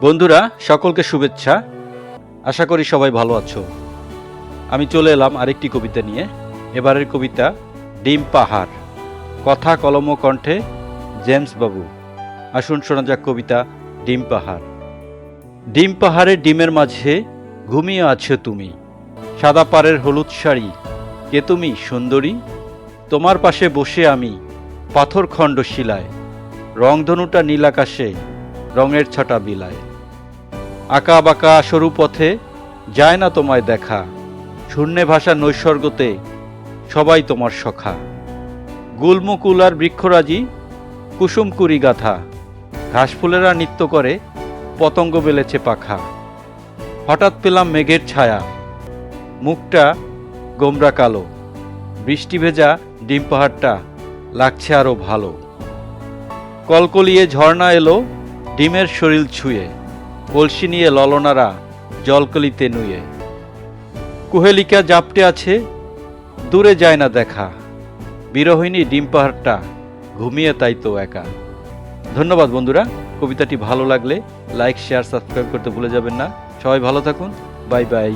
বন্ধুরা, সকলকে শুভেচ্ছা। আশা করি সবাই ভালো আছো। আমি চলে এলাম আরেকটি কবিতা নিয়ে। এবারের কবিতা, ডিম পাহাড়। কথা কলম কণ্ঠে, জেমস বাবু। আসুন শোনা যাক কবিতা, ডিম পাহাড়। ডিম পাহাড়ের ডিমের মাঝে ঘুমিয়ে আছো তুমি। সাদা পাড়ের হলুদ শাড়ি, কে তুমি সুন্দরী? তোমার পাশে বসে আমি পাথর খণ্ড শিলায়। রংধনুটা নীল আকাশে রঙের ছটা বিলায়। আঁকা বাঁকা সরু পথে যায় না তোমায় দেখা, শূন্যে ভাষা নৈসর্গতে সবাই তোমার সখা। গুলমুকুল আর বৃক্ষরাজি কুসুমকুরি গাথা ঘাসফুলেরা নৃত্য করে, পতঙ্গ বেলেছে পাখা। হঠাৎ পেলাম মেঘের ছায়া, মুখটা গোমরা কালো, বৃষ্টি ভেজা ডিম পাহাড়টা লাগছে আরও ভালো। কলকলিয়ে ঝর্ণা এলো ডিমের শরীর ছুঁয়ে, কলসি নিয়ে ললনারা জলকলিতে নুয়ে। কুহেলিকা জাপটে আছে, দূরে যায় না দেখা। বিরোহিণী ডিম পাহাড়টা ঘুমিয়ে তাই তো একা। ধন্যবাদ বন্ধুরা, কবিতাটি ভালো লাগলে লাইক, শেয়ার, সাবস্ক্রাইব করতে ভুলে যাবেন না। সবাই ভালো থাকুন, বাই বাই।